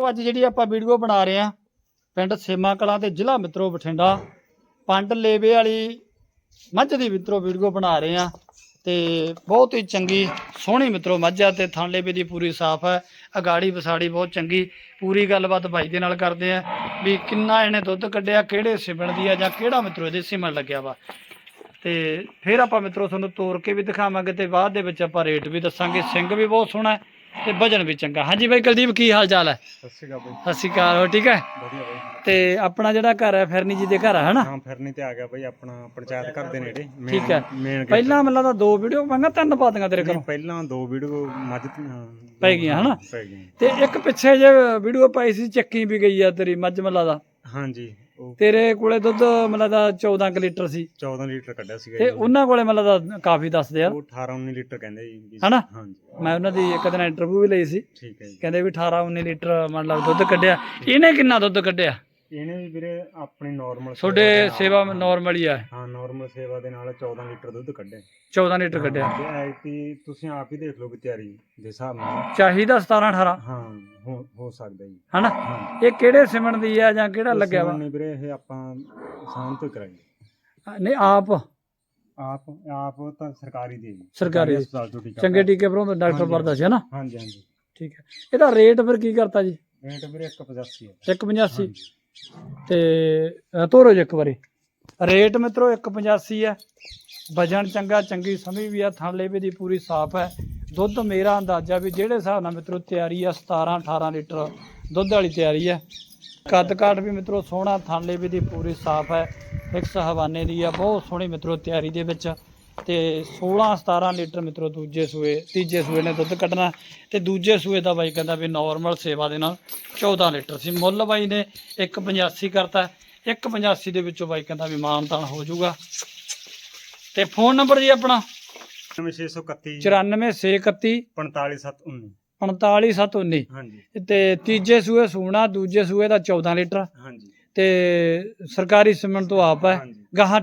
ਸੋ ਅੱਜ ਜਿਹੜੀ ਆਪਾਂ ਵੀਡੀਓ ਬਣਾ ਰਹੇ ਆ ਪਿੰਡ ਸੇਮਾ ਕਲਾਂ ਤੇ ਜ਼ਿਲ੍ਹਾ ਮਿੱਤਰੋ ਬਠਿੰਡਾ, ਪੰਡ ਲੇਵੇ ਵਾਲੀ ਮੱਝ ਦੀ ਮਿੱਤਰੋ ਵੀਡੀਓ ਬਣਾ ਰਹੇ ਆ ਤੇ ਬਹੁਤ ਹੀ ਚੰਗੀ, ਸੋਹਣੀ ਮਿੱਤਰੋ ਮੱਝ ਆ ਤੇ ਥਣ ਲੇਵੇ ਦੀ ਪੂਰੀ ਸਾਫ਼ ਹੈ, ਅਗਾੜੀ ਵਿਸਾੜੀ ਬਹੁਤ ਚੰਗੀ, ਪੂਰੀ ਗੱਲਬਾਤ ਭਾਈ ਦੇ ਨਾਲ ਕਰਦੇ ਆ ਵੀ ਕਿੰਨਾ ਇਹਨੇ ਦੁੱਧ ਕੱਢਿਆ, ਕਿਹੜੇ ਸਿਮਣ ਦੀ ਆ ਜਾਂ ਕਿਹੜਾ ਮਿੱਤਰੋ ਇਹਦੇ ਸਿਮਣ ਲੱਗਿਆ ਵਾ। ਤੇ ਫਿਰ ਆਪਾਂ ਮਿੱਤਰੋ ਤੁਹਾਨੂੰ ਤੋਰ ਕੇ ਵੀ ਦਿਖਾਵਾਂਗੇ ਤੇ ਬਾਅਦ ਦੇ ਵਿੱਚ ਆਪਾਂ ਰੇਟ ਵੀ ਦੱਸਾਂਗੇ, ਸਿੰਘ ਵੀ ਬਹੁਤ ਸੋਹਣਾ ਹੈ ਤੇ ਵਜਨ ਵੀ ਚੰਗਾ। ਹਾਂਜੀ ਬਾਈ ਕੁਲਦੀਪ ਕੀ ਹਾਲ ਚਾਲ ਹੈ? ਸਤਿ ਸ਼੍ਰੀ ਅਕਾਲ ਬਈ। ਸਤਿ ਸ਼੍ਰੀ ਅਕਾਲ ਹੋ ਠੀਕ ਹੈ? ਵਧੀਆ ਬਈ। ਤੇ ਆਪਣਾ ਜਿਹੜਾ ਘਰ ਹੈ ਫਿਰਨੀ ਜੀ ਦੇ ਘਰ ਹੈ ਹਨਾ? ਹਾਂ ਫਿਰਨੀ ਤੇ ਆ ਗਿਆ ਬਈ ਆਪਣਾ ਪੰਚਾਇਤ ਘਰ ਦੇ ਨੇੜੇ ਠੀਕ ਹੈ। ਪਹਿਲਾਂ ਮੈਨੂੰ ਲੱਗਦਾ ਦੋ ਵੀਡੀਓ ਪਾਂਗਾ ਤਿੰਨ ਪਾਤੀਆਂ ਤੇਰੇ ਕੋਲ ਪਹਿਲਾਂ ਦੋ ਵੀਡੀਓ ਮੱਝ ਪੈ ਗਈਆਂ, ਹਨਾ? ਪੈ ਗਈਆਂ। ਤੇ ਇੱਕ ਪਿੱਛੇ ਜੇ ਵੀਡੀਓ ਪਾਈ ਸੀ ਚੱਕੀ ਵੀ ਗਈ ਆ ਤੇਰੀ ਮੱਝ ਮੱਲਾ ਦਾ। ਹਾਂਜੀ। ਤੇਰੇ ਕੋਲੇ ਦੁੱਧ ਮੈਨੂੰ ਲੱਗਦਾ 14 ਕੁ ਲੀਟਰ ਸੀ। 14 ਲੀਟਰ ਕੱਢਿਆ ਸੀਗਾ ਤੇ। ਉਹਨਾਂ। ਕੋਲੇ ਮੈਨੂੰ ਲੱਗਦਾ ਕਾਫੀ ਦੱਸਦੇ ਆ। ਉਹ 18 19 ਲੀਟਰ ਕਹਿੰਦੇ ਜੀ ਹਨਾ? ਹਾਂਜੀ। ਮੈਂ ਉਹਨਾਂ ਦੀ ਇੱਕ ਦਿਨ ਇੰਟਰਵਿਊ ਵੀ ਲਈ ਸੀ। ਠੀਕ ਹੈ ਜੀ। ਕਹਿੰਦੇ ਵੀ 18 19 ਲੀਟਰ ਮਤਲਬ ਦੁੱਧ ਕੱਢਿਆ। ਇਹਨੇ ਕਿੰਨਾ ਦੁੱਧ ਕੱਢਿਆ? ਇਹਨੇ ਵੀ ਵੀਰੇ ਆਪਣੀ ਨਾਰਮਲ ਤੁਹਾਡੇ ਸੇਵਾ ਨਾਰਮਲ ਹੀ ਆ। ਹਾਂ ਨਾਰਮਲ ਸੇਵਾ ਦੇ ਨਾਲ 14 ਲੀਟਰ ਦੁੱਧ ਕੱਢਿਆ 14 ਲੀਟਰ ਕੱਢਿਆ। ਤੇ ਐਤੀ ਤੁਸੀਂ ਆਪ ਹੀ ਦੇਖ ਲਓ ਵੀ ਤਿਆਰੀ ਦੇ ਹਿਸਾਬ ਨਾਲ। ਚਾਹੀਦਾ 17 18 ਹਾਂ ਹੋ ਹੋ ਸਕਦਾ ਜੀ। ਹਨਾ? ਇਹ ਕਿਹੜੇ ਸਿਮਣ ਦੀ ਆ ਜਾਂ ਕਿਹੜਾ ਲੱਗਿਆ ਵਾ? ਨਹੀਂ ਵੀਰੇ ਇਹ ਆਪਾਂ ਸਾਂਝ ਤੋਂ ਕਰਾਈ ਨਹੀਂ ਆਪ? ਆਪ ਆਪ ਤਾਂ ਸਰਕਾਰੀ ਦੀ। ਸਰਕਾਰੀ। ਹਸਪਤਾਲ ਤੋਂ ਟੀਕਾ ਚੰਗੇ ਟੀਕੇ ਭਰੋਂ ਡਾਕਟਰ। ਵਰਦਾ ਸੀ ਹਨਾ? ਹਾਂਜੀ ਹਾਂਜੀ। ਠੀਕ ਹੈ। ਇਹਦਾ ਰੇਟ ਫਿਰ ਕੀ ਕਰਤਾ ਜੀ? ਰੇਟ ਵੀਰੇ 185 ਹੈ 185 ਤੇ ਅ, ਤੋਰੋ ਜੀ ਇੱਕ ਵਾਰੀ। ਰੇਟ ਮਿੱਤਰੋ 185 ਹੈ। ਵਜਨ ਚੰਗਾ ਚੰਗੀ ਸਮੀ ਵੀ ਆ ਥਣ ਲੇਵੇ ਦੀ ਪੂਰੀ ਸਾਫ਼ ਹੈ। ਦੁੱਧ ਮੇਰਾ ਅੰਦਾਜ਼ਾ ਵੀ ਜਿਹੜੇ ਹਿਸਾਬ ਨਾਲ ਮਿੱਤਰੋ ਤਿਆਰੀ ਆ 17 18 ਲੀਟਰ ਦੁੱਧ ਵਾਲੀ ਤਿਆਰੀ ਹੈ। ਕੱਦ ਕਾਠ ਵੀ ਮਿੱਤਰੋ ਸੋਹਣਾ ਥਣ ਲੇਵੇ ਦੀ ਪੂਰੀ ਸਾਫ਼ ਹੈ। ਫਿਕਸ ਹਵਾਨੇ ਦੀ ਆ ਬਹੁਤ ਸੋਹਣੀ ਮਿੱਤਰੋ ਤਿਆਰੀ ਦੇ ਵਿੱਚ। ਤੇ 16 17 ਲੀਟਰ ਮਿੱਤਰੋ ਦੂਜੇ ਸੂਏ ਤੀਜੇ ਸੂਏ ਨੇ ਦੁੱਧ ਕੱਢਣਾ ਤੇ ਦੂਜੇ ਸੂਏ ਦਾ ਬਾਈ ਕਹਿੰਦਾ ਵੀ ਨਾਰਮਲ ਸੇਵਾ ਦੇ ਨਾਲ 14 ਲੀਟਰ ਸੀ। ਮੁੱਲ ਬਾਈ ਨੇ 185 ਕਰਤਾ। 185 ਦੇ ਵਿੱਚੋਂ ਬਾਈ ਕਹਿੰਦਾ ਵੀ ਮਾਨਤਾਨ ਹੋ ਜਾਊਗਾ। ਤੇ ਫੋਨ ਨੰਬਰ ਜੀ ਆਪਣਾ? 9631 94631 45719 45719 ਹਾਂਜੀ। ਤੇ ਤੀਜੇ ਸੂਏ ਸੂਣਾ ਦੂਜੇ ਸੂਏ ਦਾ 14 ਲੀਟਰ। ਹਾਂਜੀ। ਤੇ ਸਰਕਾਰੀ ਸਿਮਨ ਤੋਂ ਆਪ ਹੈ। ਗਾਹਾਂ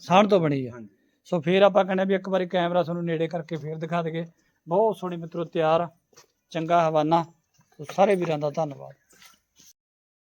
ਸਾਣ ਤੋਂ ਬਣੀ ਹੈ। ਹਾਂਜੀ। ਸੋ ਫਿਰ ਆਪਾਂ ਕਹਿੰਦੇ ਵੀ ਇੱਕ ਵਾਰੀ ਕੈਮਰਾ ਤੁਹਾਨੂੰ ਨੇੜੇ ਕਰਕੇ ਫੇਰ ਦਿਖਾ ਦਈਏ। ਬਹੁਤ ਸੋਹਣੀ ਮਿੱਤਰੋ ਤਿਆਰ, ਚੰਗਾ ਹਵਾਨਾ। ਸਾਰੇ ਵੀਰਾਂ ਦਾ ਧੰਨਵਾਦ।